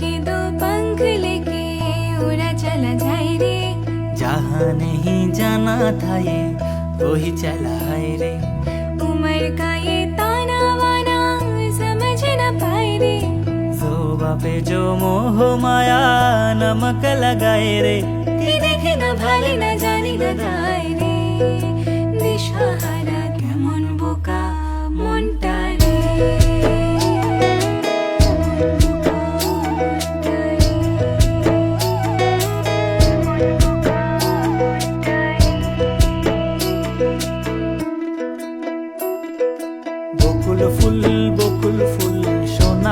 के दो पंख लेके उड़ा चला जाए रे जहाँ नहीं जाना था ये वो ही चला है रे उम्र का ये ताना वाना समझ न पाए रे जो बापे जो मोह माया नमक लगाए रे দেখে না ভালে না জানি না তাই রে দিশাহারা কেমন বোকা মনটা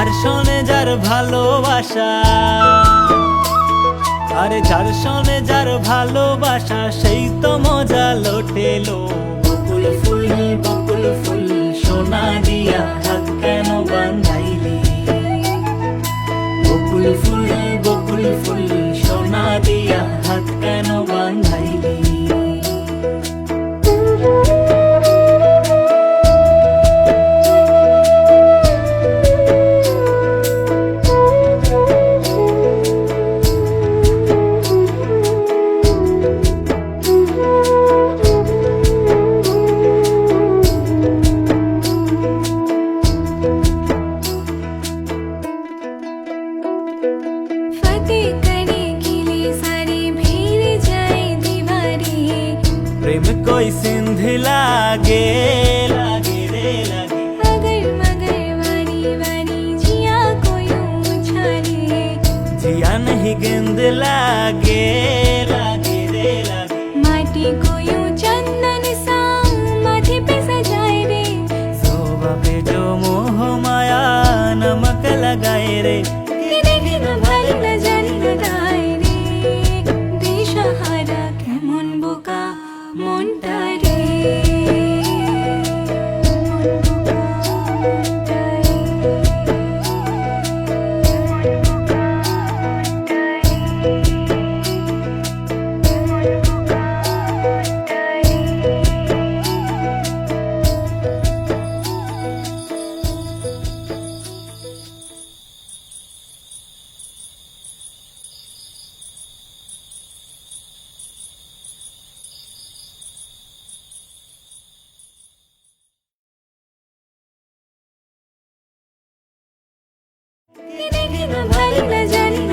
যার শোনে যার ভালোবাসা। আরে যার শোনে যার ভালোবাসা, সেই তো মজা লোটেলো। বকুল ফুল বকুল ফুল, সোনা দিয়া হাত কেন বান্ধাইলি বকুল ফুল বকুল ফুল, সোনা দিয়া হাত কেন বান্ধাইলি প্রেম কই সিন্ধি লাগে? লাগে রে লাগে। মগর মগর মানি মানি জিয়া কই ছানি জিয়া নহি গেন্দ লাগে। লাগে রে লাগে। মাটি কই চন্দন সা মাথে পে সজায় রে। শোভা পে জো মোহ মায়া নমক লাগায় রে। মনটা দিন ভালো না জানি